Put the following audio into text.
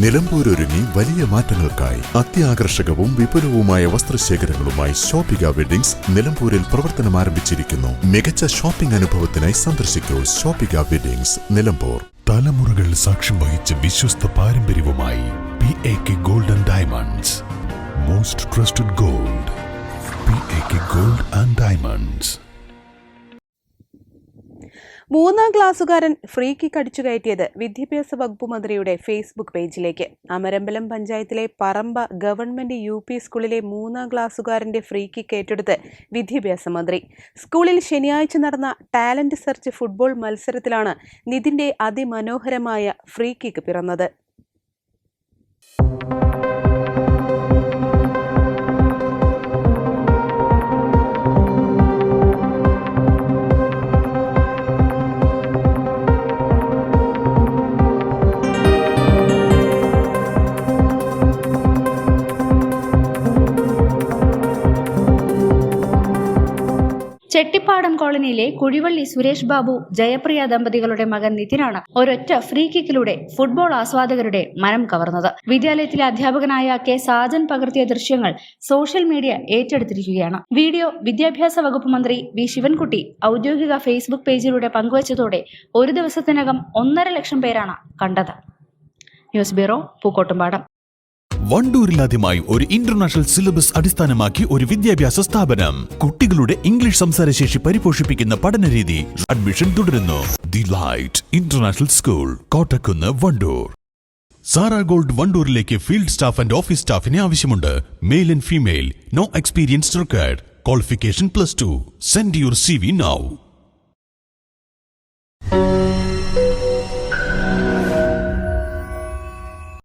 നിലമ്പൂരൊരുങ്ങി വലിയ മാറ്റങ്ങൾക്കായി അത്യാകർഷകവും വിപുലവുമായ വസ്ത്രശേഖരങ്ങളുമായി ഷോപ്പിക വെഡിങ്സ് നിലമ്പൂരിൽ പ്രവർത്തനം ആരംഭിച്ചിരിക്കുന്നു. മികച്ച ഷോപ്പിംഗ് അനുഭവത്തിനായി സന്ദർശിക്കൂ ഷോപ്പിക വെഡിങ്സ് നിലമ്പൂർ. തലമുറകൾ സാക്ഷ്യം വഹിച്ച വിശ്വസ്ത പാരമ്പര്യവുമായി P A K gold and diamonds most trusted gold P A K gold and diamonds മൂന്നാം ക്ലാസ്സുകാരൻ ഫ്രീ കിക്ക് അടിച്ചു കയറ്റിയത് വിദ്യാഭ്യാസ വകുപ്പ് മന്ത്രിയുടെ ഫേസ്ബുക്ക് പേജിലേക്ക്. അമരമ്പലം പഞ്ചായത്തിലെ പറമ്പ ഗവൺമെന്റ് യു പി സ്കൂളിലെ മൂന്നാം ക്ലാസ്സുകാരന്റെ ഫ്രീ കിക്ക് ഏറ്റെടുത്ത് വിദ്യാഭ്യാസ മന്ത്രി. സ്കൂളിൽ ശനിയാഴ്ച നടന്ന ടാലന്റ് സെർച്ച് ഫുട്ബോൾ മത്സരത്തിലാണ് നിതിന്റെ അതിമനോഹരമായ ഫ്രീ കിക്ക് പിറന്നത്. ചെട്ടിപ്പാടം കോളനിയിലെ കുഴിവള്ളി സുരേഷ് ബാബു ജയപ്രിയ ദമ്പതികളുടെ മകൻ നിതിനാണ് ഒരൊറ്റ ഫ്രീ കിക്കിലൂടെ ഫുട്ബോൾ ആസ്വാദകരുടെ മനം കവർന്നത്. വിദ്യാലയത്തിലെ അധ്യാപകനായ കെ സാജൻ പകർത്തിയ ദൃശ്യങ്ങൾ സോഷ്യൽ മീഡിയ ഏറ്റെടുത്തിരിക്കുകയാണ്. വീഡിയോ വിദ്യാഭ്യാസ വകുപ്പ് മന്ത്രി വി ശിവൻകുട്ടി ഔദ്യോഗിക ഫേസ്ബുക്ക് പേജിലൂടെ പങ്കുവച്ചതോടെ ഒരു ദിവസത്തിനകം ഒന്നര ലക്ഷം പേരാണ് കണ്ടത്. News bureau Pookkottumpadam. വണ്ടൂരിലാദ്യമായി ഒരു ഇന്റർനാഷണൽ സിലബസ് അടിസ്ഥാനമാക്കി ഒരു വിദ്യാഭ്യാസ സ്ഥാപനം. കുട്ടികളുടെ ഇംഗ്ലീഷ് സംസാരശേഷി പരിപോഷിപ്പിക്കുന്ന പഠനരീതി അഡ്മിഷൻ തുടരുന്നു. The light international school Kottakkunnu Wandoor. Sara gold വണ്ടൂരിലേക്ക് field staff and office സ്റ്റാഫിനെ ആവശ്യമുണ്ട്. Male and female no experience required. Qualification plus two. Send your C V now.